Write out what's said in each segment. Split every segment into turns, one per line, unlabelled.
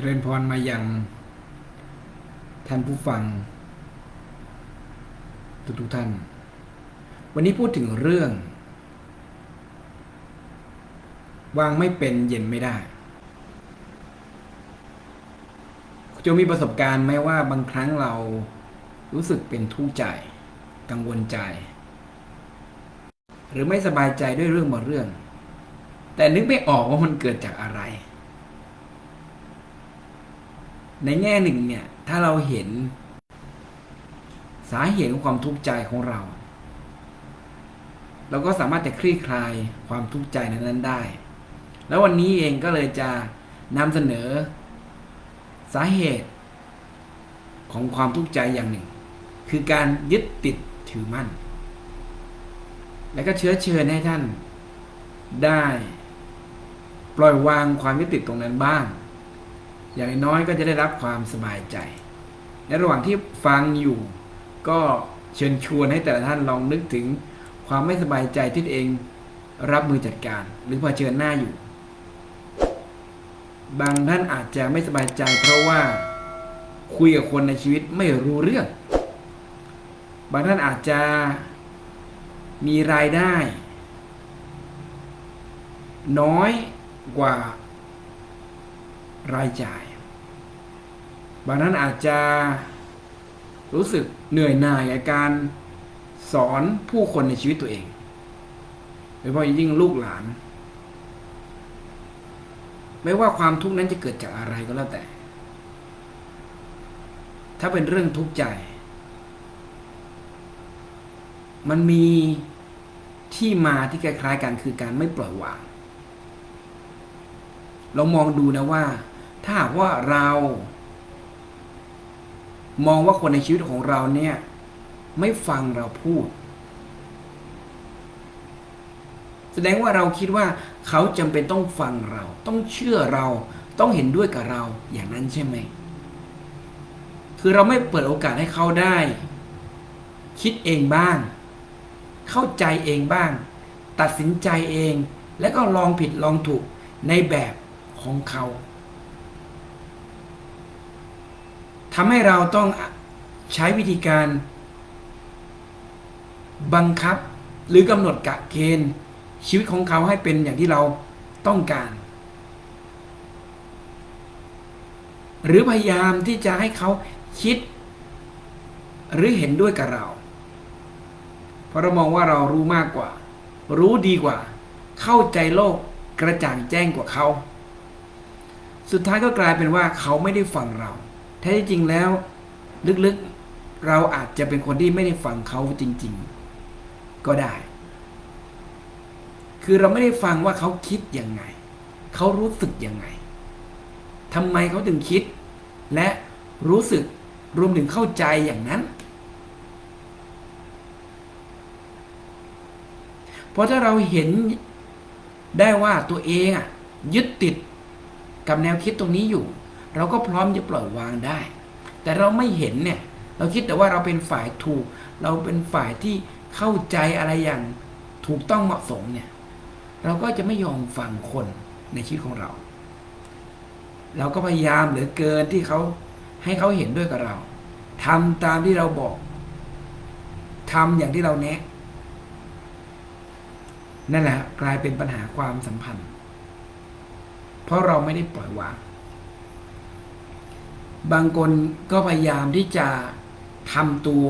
เริญพรมายังท่านผู้ฟัง ทุกทุกท่าน วันนี้พูดถึงเรื่อง วางไม่เป็นเย็นไม่ได้จะมีประสบการณ์ไหมว่าบางครั้งเรารู้สึกเป็นทุกข์ใจ กังวลใจ หรือไม่สบายใจด้วยเรื่องบางเรื่อง แต่นึกไม่ออกว่ามันเกิดจากอะไร ในแง่หนึ่งเนี่ย ถ้าเราเห็น สาเหตุของความทุกข์ใจของเรา เราก็สามารถจะคลี่คลายความทุกข์ใจนั้นๆได้ แล้ววันนี้เองก็เลยจะนำเสนอ สาเหตุ ของความทุกข์ใจอย่างหนึ่ง คือการยึดติดถือมั่น และก็เชื้อเชิญให้ท่าน ได้ ปล่อยวางความยึดติดตรงนั้นบ้าง อย่างน้อยก็จะได้รับความสบายใจ ในระหว่างที่ฟังอยู่ ก็เชิญชวนให้แต่ละท่านลองนึกถึงความไม่สบายใจที่ตัวเองรับมือจัดการ หรือเผชิญหน้าอยู่ บางท่านอาจจะไม่สบายใจ เพราะว่าคุยกับคนในชีวิตไม่รู้เรื่อง บางท่านอาจจะมีรายได้ น้อยกว่า รายจ่าย บางท่านอาจจะรู้สึกเหนื่อยหน่ายกับการสอนผู้คนในชีวิตตัวเองโดยเฉพาะยิ่งลูกหลาน ไม่ว่าความทุกข์นั้นจะเกิดจากอะไรก็แล้วแต่ ถ้าเป็นเรื่องทุกข์ใจ มันมีที่มาที่คล้ายๆกันคือการไม่ปล่อยวาง เรามองดูนะว่า ถ้าหากว่าเรา มองว่าคนในชีวิตของเราเนี่ย ไม่ฟังเราพูด แสดงว่าเราคิดว่าเขาจำเป็นต้องฟังเรา ต้องเชื่อเราต้องเห็นด้วยกับเราอย่างนั้นใช่ไหม คือเราไม่เปิดโอกาสให้เขาได้ คิดเองบ้าง เข้าใจเองบ้าง ตัดสินใจเอง แล้วก็ลองผิดลองถูกในแบบของเขา ทำให้เราต้องใช้วิธีการ บังคับหรือกำหนดกะเกณฑ์ชีวิตของเขาให้เป็นอย่างที่เราต้องการ หรือพยายามที่จะให้เขาคิด หรือเห็นด้วยกับเรา เพราะเรามองว่าเรารู้มากกว่า รู้ดีกว่า เข้าใจโลกกระจ่างแจ้งกว่าเขา สุดท้ายก็กลายเป็นว่าเขาไม่ได้ฟังเรา แท้ที่จริงแล้ว ลึกๆเราอาจจะเป็นคนที่ไม่ได้ฟังเขาจริง ๆ ก็ได้ คือเราไม่ได้ฟังว่าเขาคิดยังไง เขารู้สึกยังไงทำไมเขาถึงคิด และรู้สึกรวมถึงเข้าใจอย่างนั้นเพราะถ้าเราเห็นได้ว่าตัวเองอะยึดติดกับแนวคิดตรงนี้อยู่ เราก็พร้อมจะปล่อยวางได้ แต่เราไม่เห็นเนี่ยเราคิดแต่ว่าเราเป็นฝ่ายถูก เราเป็นฝ่ายที่เข้าใจอะไรอย่างถูกต้องเหมาะสมเนี่ย เราก็จะไม่ยอมฟังคนในชีวิตของเรา เราก็พยายามเหลือเกินที่เขาให้เขาเห็นด้วยกับเราทำตามที่เราบอกทำอย่างที่เราแนะ นั่นแหละกลายเป็นปัญหาความสัมพันธ์ เพราะเราไม่ได้ปล่อยวาง บางคนก็พยายามที่จะทำตัว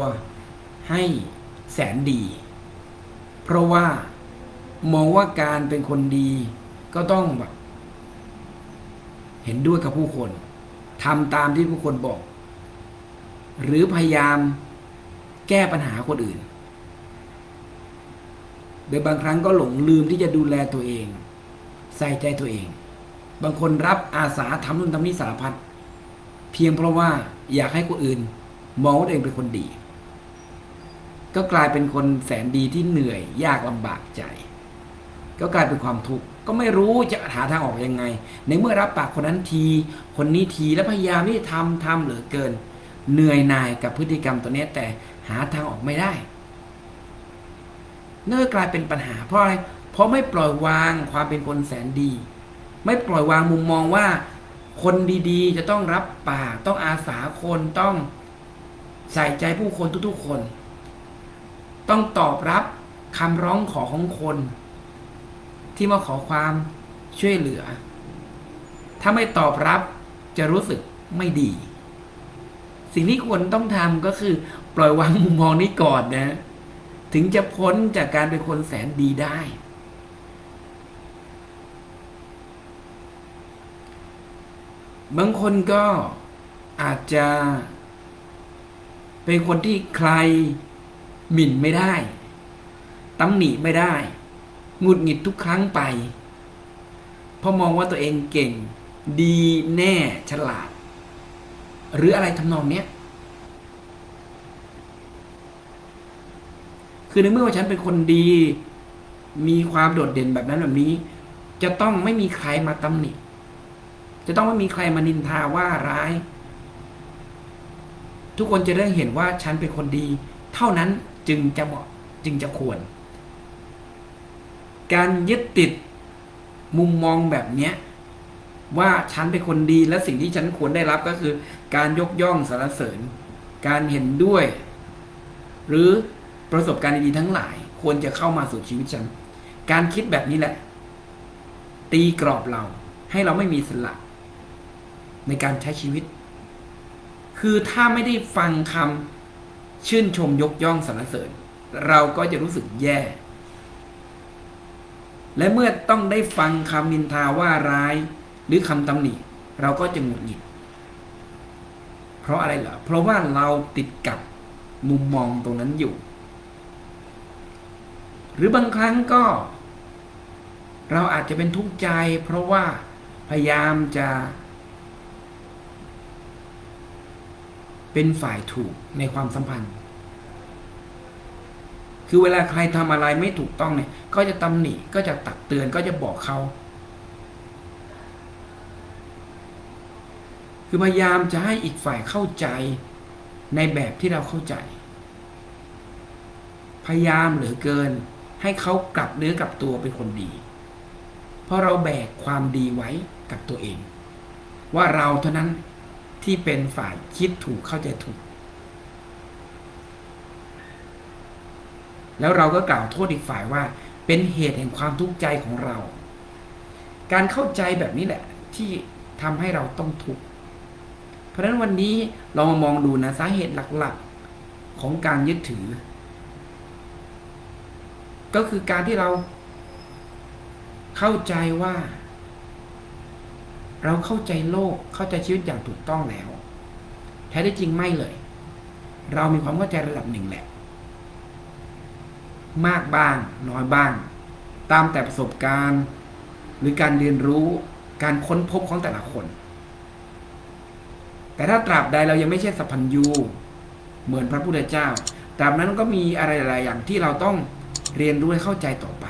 ให้แสนดี เพราะว่ามองว่าการเป็นคนดีก็ต้องแบบเห็นด้วยกับผู้คนทำตามที่ผู้คนบอก หรือพยายามแก้ปัญหาคนอื่นโดยบางครั้งก็หลงลืมที่จะดูแลตัวเอง ใส่ใจตัวเอง บางคนรับอาสาทำนู่นทำนี่สารพัด เพียงเพราะว่าอยากให้คนอื่น มองว่าตัวเองเป็นคนดี ก็กลายเป็นคนแสนดีที่เหนื่อย ยากลำบากใจ ก็กลายเป็นความทุกข์ก็ไม่รู้จะหาทางออกยังไง ในเมื่อรับปากคนนั้นที คนนี้ทีแล้วพยายามที่จะทำทำเหลือเกิน เหนื่อยหน่ายกับพฤติกรรมตัวนี้แต่หาทางออกไม่ได้เนั่นก็กลายเป็นปัญหาเพราะอะไรเพราะไม่ปล่อยวางความเป็นคนแสนดี ไม่ปล่อยวางมุมมองว่า คนดีๆ จะต้องรับปาก ต้องอาสาคนต้องใส่ใจผู้คนทุกๆคน ต้องตอบรับคำร้องขอของคน ที่มาขอความช่วยเหลือ ถ้าไม่ตอบรับจะรู้สึกไม่ดี สิ่งที่ควรต้องทำก็คือปล่อยวางมุมมองนี้ก่อนนะ ถึงจะพ้นจากการเป็นคนแสนดีได้ บางคนก็อาจจะ เป็นคนที่ใครหมิ่นไม่ได้ตำหนิไม่ได้หงุดหงิดทุกครั้งไป เพราะมองว่าตัวเองเก่ง ดีแน่ฉลาด หรืออะไรทำนองเนี้ยคือในเมื่อว่าฉันเป็นคนดี มีความโดดเด่นแบบนั้นแบบนี้ จะต้องไม่มีใครมาตำหนิ จะต้องไม่มีใครมานินทาว่าร้าย ทุกคนจะได้เห็นว่าฉันเป็นคนดี เท่านั้นจึงจะเหมาะจึงจะควร การยึดติดมุมมองแบบเนี้ยว่าฉันเป็นคนดีและสิ่งที่ฉันควรได้รับก็คือ การยกย่องสรรเสริญ การเห็นด้วย หรือประสบการณ์ดีๆทั้งหลาย ควรจะเข้ามาสู่ชีวิตฉัน การคิดแบบนี้แหละ ตีกรอบเราให้เราไม่มีสละ ในการใช้ชีวิต คือถ้าไม่ได้ฟังคำชื่นชมยกย่องสรรเสริญ เราก็จะรู้สึกแย่ และเมื่อต้องได้ฟังคำนินทาว่าร้าย หรือคำตำหนิเราก็จะหงุดหงิด เพราะอะไรเหรอ เพราะว่าเราติดกับมุมมองตรงนั้นอยู่ หรือบางครั้งก็ เราอาจจะเป็นทุกข์ใจ เพราะว่าพยายามจะ เป็นฝ่ายถูกในความสัมพันธ์ คือเวลาใครทำอะไรไม่ถูกต้องเนี่ย ก็จะตำหนิก็จะตักเตือนก็จะบอกเขา คือพยายามจะให้อีกฝ่ายเข้าใจในแบบที่เราเข้าใจ พยายามเหลือเกิน ให้เขากลับเนื้อกลับตัวเป็นคนดี เพราะเราแบกความดีไว้กับตัวเอง ว่าเราเท่านั้น ที่เป็นฝ่ายคิดถูกเข้าใจถูก แล้วเราก็กล่าวโทษอีกฝ่ายว่า เป็นเหตุแห่งความทุกข์ใจของเรา การเข้าใจแบบนี้แหละ ที่ทำให้เราต้องทุกข์เพราะฉะนั้นวันนี้เรามามองดูนะสาเหตุหลักๆของการยึดถือ ก็คือการที่เราเข้าใจว่า เราเข้าใจโลกเข้าใจชีวิตอย่างถูกต้องแล้ว แท้ได้จริงไม่เลย เรามีความเข้าใจระดับหนึ่งแหละ มากบ้างน้อยบ้าง ตามแต่ประสบการณ์ หรือการเรียนรู้การค้นพบของแต่ละคน แต่ถ้าตราบใดเรายังไม่ใช่สัพพัญญูเหมือนพระพุทธเจ้า ตราบนั้นก็มีอะไรหลายอย่างที่เราต้องเรียนรู้และเข้าใจต่อไป